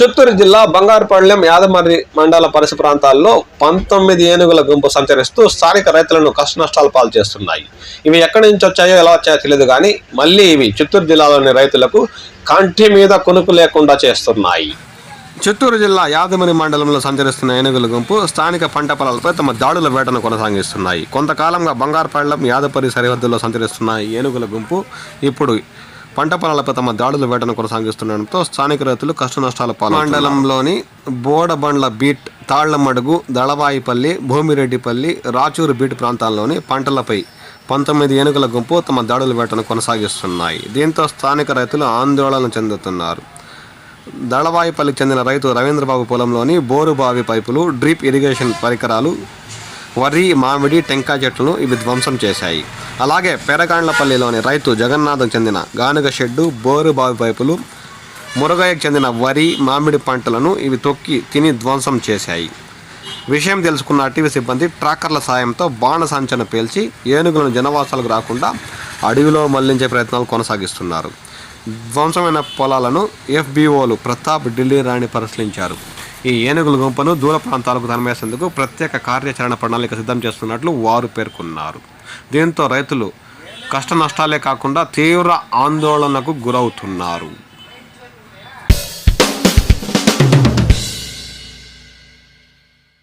చిత్తూరు జిల్లా బంగారుపాళ్యం యాదమర్రి మండల పరిసర ప్రాంతాల్లో పంతొమ్మిది ఏనుగుల గుంపు సంచరిస్తూ స్థానిక రైతులను కష్టనష్టాలు పాలు చేస్తున్నాయి. ఇవి ఎక్కడి నుంచి వచ్చాయో ఎలా వచ్చాయో తెలియదు కానీ మళ్ళీ ఇవి చిత్తూరు జిల్లాలోని రైతులకు కంటి మీద కొనుకు లేకుండా చేస్తున్నాయి. చిత్తూరు జిల్లా యాదమరి మండలంలో సంచరిస్తున్న ఏనుగుల గుంపు స్థానిక పంట పొలాలపై తమ దాడుల వేటను కొనసాగిస్తున్నాయి. కొంతకాలంగా బంగారుపాళ్యం యాదపరి సరిహద్దుల్లో సంచరిస్తున్న ఏనుగుల గుంపు ఇప్పుడు పంట పొలాలపై తమ దాడులు వేటను కొనసాగిస్తుండటంతో స్థానిక రైతులు కష్ట నష్టాల పాలు మండలంలోని బోడబండ్ల బీట్ తాళ్ళమడుగు దళవాయిపల్లి భూమిరెడ్డిపల్లి రాచూరు బీట్ ప్రాంతాల్లోని పంటలపై పంతొమ్మిది ఏనుగుల గుంపు తమ దాడుల వేటను కొనసాగిస్తున్నాయి. దీంతో స్థానిక రైతులు ఆందోళన చెందుతున్నారు. దళవాయిపల్లికి చెందిన రైతు రవీంద్రబాబు పొలంలోని బోరుబావి పైపులు డ్రిప్ ఇరిగేషన్ పరికరాలు వరి మామిడి టెంకాయ చెట్లను ఇవి ధ్వంసం చేశాయి. అలాగే పెరగాండ్లపల్లిలోని రైతు జగన్నాథకు చెందిన గానుగ షెడ్డు బోరు బావి పైపులు మురగాయకు చెందిన వరి మామిడి పంటలను ఇవి తొక్కి తిని ధ్వంసం చేశాయి. విషయం తెలుసుకున్న అటవీ సిబ్బంది ట్రాక్టర్ల సాయంతో బాణసంచను పేల్చి ఏనుగులను జనవాసాలకు రాకుండా అడవిలో మళ్ళించే ప్రయత్నాలు కొనసాగిస్తున్నారు. ధ్వంసమైన పొలాలను ఎఫ్బిఓలు ప్రతాప్ ఢిల్లీ రాణి పరిశీలించారు. ఈ ఏనుగుల గుంపను దూర ప్రాంతాలకు తరమేసేందుకు ప్రత్యేక కార్యాచరణ ప్రణాళిక సిద్ధం చేస్తున్నట్లు వారు పేర్కొన్నారు. దీంతో రైతులు కష్ట నష్టాలే కాకుండా తీవ్ర ఆందోళనకు గురవుతున్నారు.